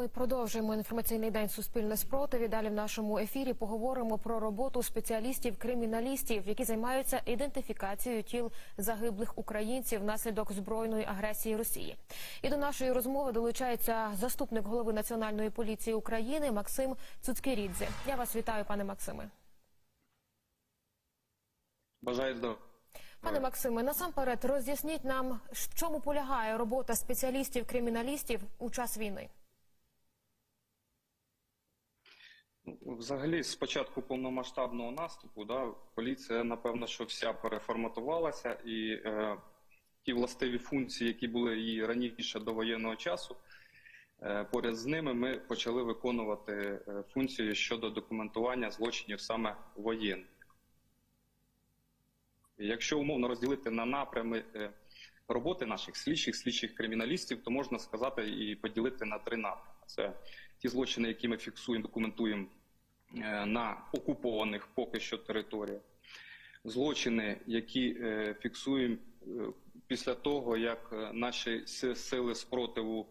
Ми продовжуємо інформаційний день Суспільне спротив. І Далі в нашому ефірі поговоримо про роботу спеціалістів-криміналістів, які займаються ідентифікацією тіл загиблих українців внаслідок збройної агресії Росії. І до нашої розмови долучається заступник голови Національної поліції України Максим Цуцкерідзе. Я вас вітаю, пане Максиме. Бажаю здоров'я. Пане Максиме, насамперед роз'ясніть нам, в чому полягає робота спеціалістів-криміналістів у час війни. Взагалі, з початку повномасштабного наступу, да, поліція, напевно, що вся переформатувалася, і е, ті властиві функції, які були її раніше до воєнного часу, е, поряд з ними ми почали виконувати е, функції щодо документування злочинів саме воєнних. Якщо умовно розділити на напрями е, роботи наших слідчих, слідчих криміналістів, то можна сказати і поділити на три напрями. Це ті злочини, які ми фіксуємо, документуємо е, на окупованих поки що територіях, злочини, які е, фіксуємо е, після того, як наші сили спротиву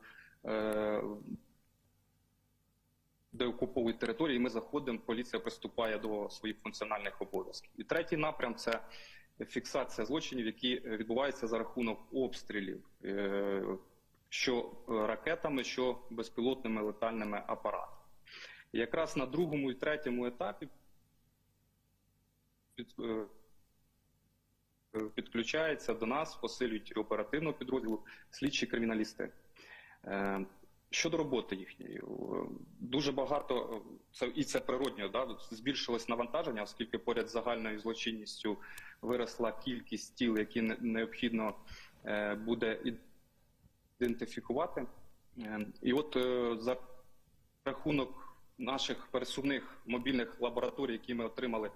деокуповують території, ми заходимо, поліція приступає до своїх функціональних обов'язків. І третій напрям це фіксація злочинів, які відбуваються за рахунок обстрілів, що ракетами, що безпілотними летальними апаратами. Якраз на другому і третьому етапі е, е, підключається до нас, посилюють оперативного підрозділу слідчі криміналісти. Е, Щодо роботи їхньої, е, дуже багато е, це і це природньо, да збільшилось навантаження, оскільки поряд з загальною злочинністю виросла кількість тіл, які необхідно е, буде ідентифікувати. Е, І от е, за рахунок наших пересувних мобільних лабораторій, які ми отримали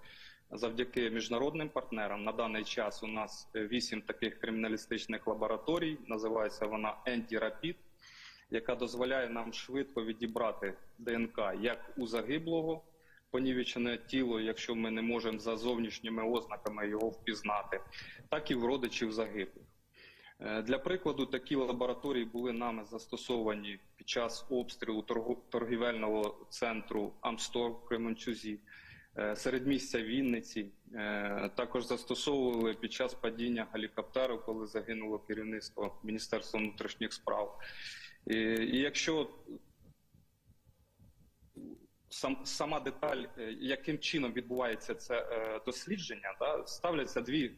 завдяки міжнародним партнерам, на даний час у нас вісім таких криміналістичних лабораторій. Називається вона «Ентірапід», яка дозволяє нам швидко відібрати ДНК як у загиблого понівечене тіло, якщо ми не можемо за зовнішніми ознаками його впізнати, так і в родичів загиблих. Е, Для прикладу, такі лабораторії були нами застосовані під час обстрілу торгівельного центру Амстор в Кременчузі, е, середмістя Вінниці. Е, Також застосовували під час падіння гелікоптеру, коли загинуло керівництво Міністерства внутрішніх справ. І, і якщо сам, сама деталь, яким чином відбувається це е, дослідження, да, ставляться дві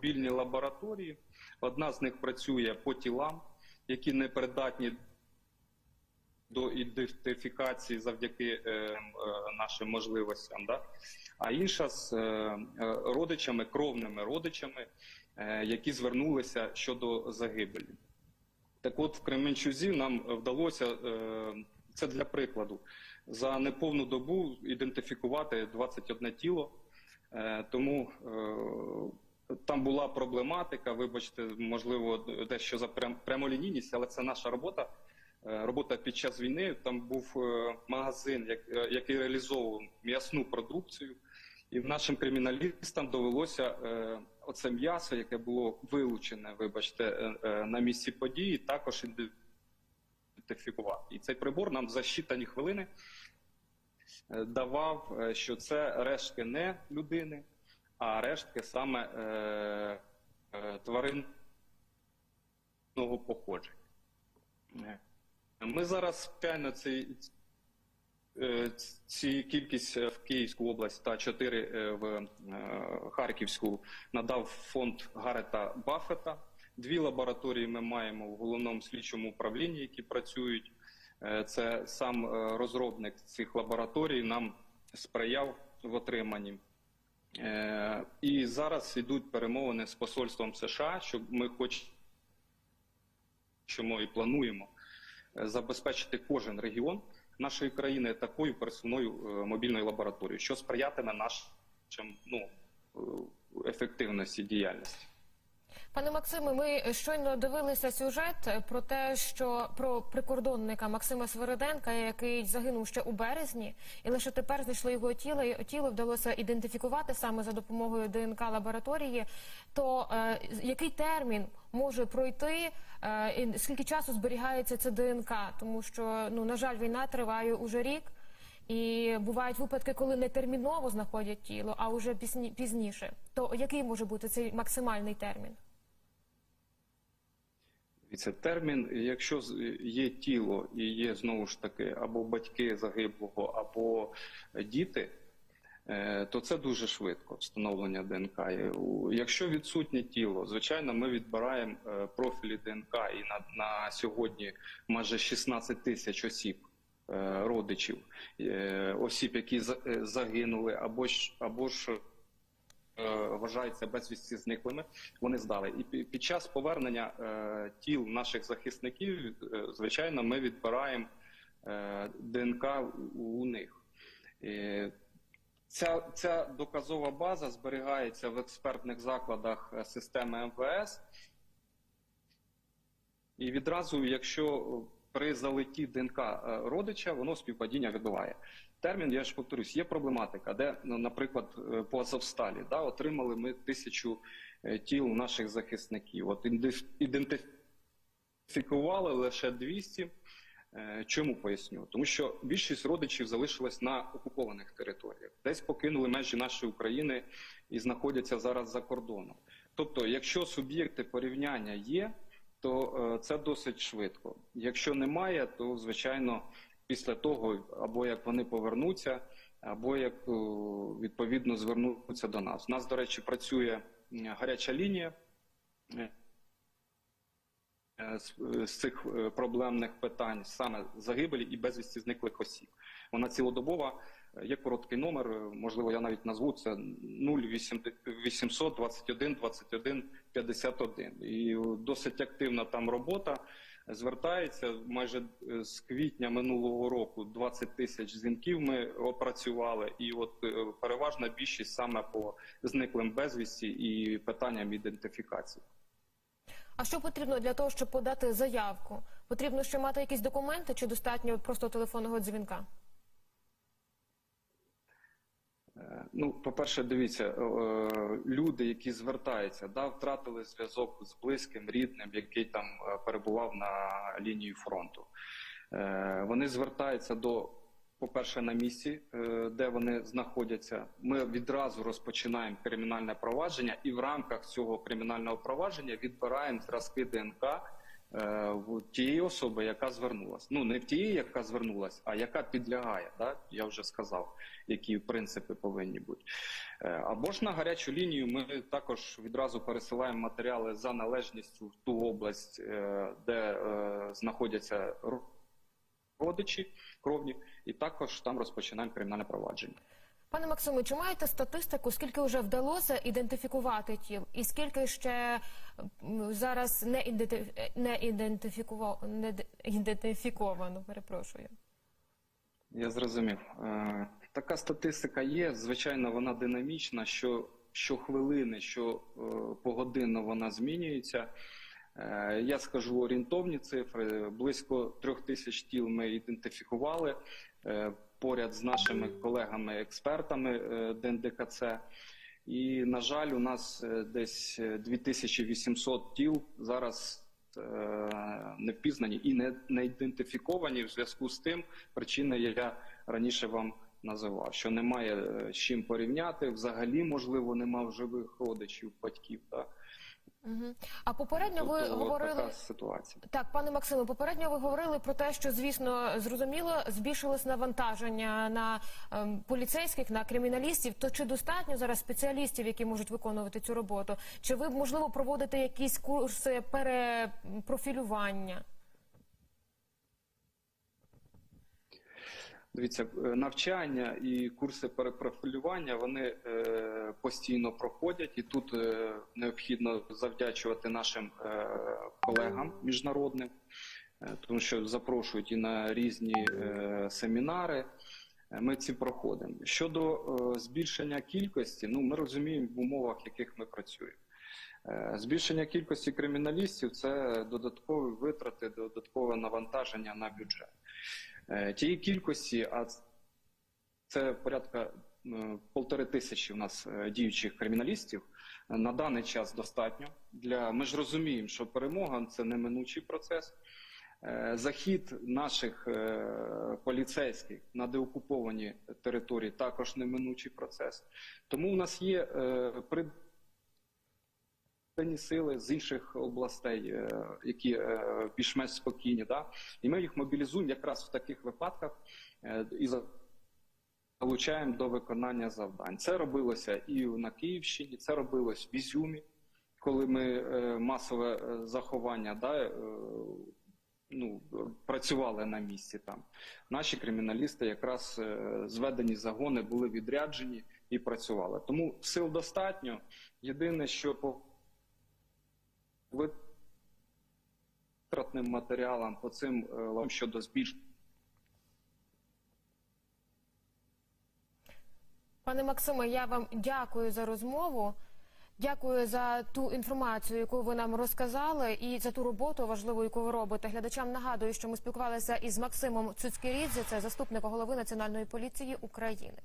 мобільні лабораторії. Одна з них працює по тілам, які не придатні до ідентифікації завдяки е, е, нашим можливостям. Да? А інша з е, е, родичами, кровними родичами, е, які звернулися щодо загибелі. Так от в Кременчузі нам вдалося, е, це для прикладу, за неповну добу ідентифікувати 21 тіло. Е, Тому е, там була проблематика, вибачте, можливо, дещо за прям- прямолінійність, але це наша робота. Е, Робота під час війни. Там був е, магазин, е, який реалізовував м'ясну продукцію. І нашим криміналістам довелося оце м'ясо, яке було вилучене, вибачте, на місці події, також ідентифікувати. І цей прибор нам за щитані хвилини давав, що це рештки не людини, а рештки саме е, е, тваринного походження. Ми зараз спеціально цей Е, Ці кількість в Київську область та чотири е, в е, Харківську надав фонд Гарета Баффета. Дві лабораторії ми маємо в головному слідчому управлінні, які працюють. Це сам розробник цих лабораторій нам сприяв в отриманні. Е, І зараз йдуть перемовини з посольством США, що ми хочемо і плануємо е, забезпечити кожен регіон нашої країни такою пересувною е, мобільною лабораторією, що сприятиме нашим ну, ефективності діяльності. Пане Максиме, ми щойно дивилися сюжет про те, що про прикордонника Максима Свириденка, який загинув ще у березні, і лише тепер знайшли його тіло. і Тіло вдалося ідентифікувати саме за допомогою ДНК лабораторії. То е, який термін може пройти? Е, і скільки часу зберігається це ДНК? Тому що ну на жаль, війна триває уже рік. І бувають випадки, коли не терміново знаходять тіло, а вже пізні- пізніше. То який може бути цей максимальний термін? Це термін, якщо є тіло і є знову ж таки або батьки загиблого, або діти, е, то це дуже швидко встановлення ДНК. Якщо відсутнє тіло, звичайно, ми відбираємо е, профілі ДНК і на, на сьогодні майже 16 тисяч осіб. е, Родичів осіб, які загинули, або ж або ж вважаються безвісті зниклими, вони здали. І під час повернення е, тіл наших захисників, е, звичайно, ми відбираємо е, ДНК у, них. Е, Ця, ця доказова база зберігається в експертних закладах е, системи МВС. І відразу, якщо при залеті ДНК е, родича, воно співпадіння відбуває. Термін, я ж повторюсь, є проблематика, де, ну, наприклад, е, по Азовсталі да, отримали ми тисячу е, тіл наших захисників. От ідентифікували лише 200. Е, Чому поясню? Тому що більшість родичів залишилась на окупованих територіях, десь покинули межі нашої України і знаходяться зараз за кордоном. Тобто, якщо суб'єкти порівняння є, то е, це досить швидко. Якщо немає, то звичайно після того, або як вони повернуться, або як е, відповідно звернуться до нас. У нас, до речі, працює гаряча лінія. е, з, цих проблемних питань саме загибелі і безвісті зниклих осіб. Вона цілодобова. Є короткий номер, можливо, я навіть назву це 0800 21 21 51. І досить активна там робота. Звертається майже е, з квітня минулого року 20 тисяч дзвінків ми опрацювали, і от е, переважна більшість саме по зниклим безвісті і питанням ідентифікації. А що потрібно для того, щоб подати заявку? Потрібно ще мати якісь документи чи достатньо просто телефонного дзвінка? Е, Ну, по-перше, дивіться, е, люди, які звертаються, да, втратили зв'язок з близьким, рідним, який там е, перебував на лінії фронту. Е, Вони звертаються до, по-перше, на місці, де вони знаходяться. Ми відразу розпочинаємо кримінальне провадження, і в рамках цього кримінального провадження відбираємо зразки ДНК в тієї особи, яка звернулася. Ну не в тієї, яка звернулася, а яка підлягає. Да? Я вже сказав, які принципи повинні бути. Е, Або ж на гарячу лінію ми також відразу пересилаємо матеріали за належністю в ту область, е, де е, знаходяться родичі кровні, і також там розпочинаємо кримінальне провадження. Пане Максиме, чи маєте статистику, скільки вже вдалося ідентифікувати тіл, і скільки ще зараз не, не ідентифікував... не ідентифіковано? Перепрошую. Я зрозумів. Е, Така статистика є. Звичайно, вона динамічна. Що щохвилини, що е, погодинно вона змінюється. Е, Я скажу орієнтовні цифри. Близько трьох тисяч тіл ми ідентифікували поряд з нашими колегами-експертами е, ДНДКЦ. І, на жаль, у нас е, десь е, 2800 тіл зараз е, не впізнані і не, не ідентифіковані в зв'язку з тим, причини я раніше вам називав, що немає е, з чим порівняти. Взагалі, можливо, нема в живих родичів, батьків. Так? Угу. А попередньо ви Тобто, говорили така ситуація. так, пане Максиме. Попередньо ви говорили про те, що звісно зрозуміло збільшилось навантаження на ем, поліцейських, на криміналістів. То чи достатньо зараз спеціалістів, які можуть виконувати цю роботу? Чи ви можливо проводите якісь курси перепрофілювання? Дивіться, е, навчання і курси перепрофілювання вони е, постійно проходять, і тут е, необхідно завдячувати нашим е, колегам міжнародним, е, тому що запрошують і на різні е, семінари. Е, Ми ці проходимо. Щодо е, збільшення кількості, ну ми розуміємо в умовах, в яких ми працюємо. Е, Збільшення кількості криміналістів це додаткові витрати, додаткове навантаження на бюджет. Е, Тієї кількості, а це порядка е, полтори тисячі у нас діючих криміналістів. На даний час достатньо для. Ми ж розуміємо, що перемога це неминучий процес. Захід наших поліцейських на деокуповані території також неминучий процес. Тому у нас є е, придані сили з інших областей, е, які е, більш-менш спокійні. Да? І ми їх мобілізуємо якраз в таких випадках е, і залучаємо до виконання завдань. Це робилося і на Київщині, це робилось в Ізюмі, коли ми масове заховання да, ну, працювали на місці там. Наші криміналісти якраз зведені загони були відряджені і працювали. Тому сил достатньо. Єдине, що по витратним матеріалам по цим е, лам щодо збільшення. Пане Максиме, я вам дякую за розмову. Дякую за ту інформацію, яку ви нам розказали, і за ту роботу важливу, яку ви робите. Глядачам нагадую, що ми спілкувалися із Максимом Цуцькірідзе, це заступник голови Національної поліції України.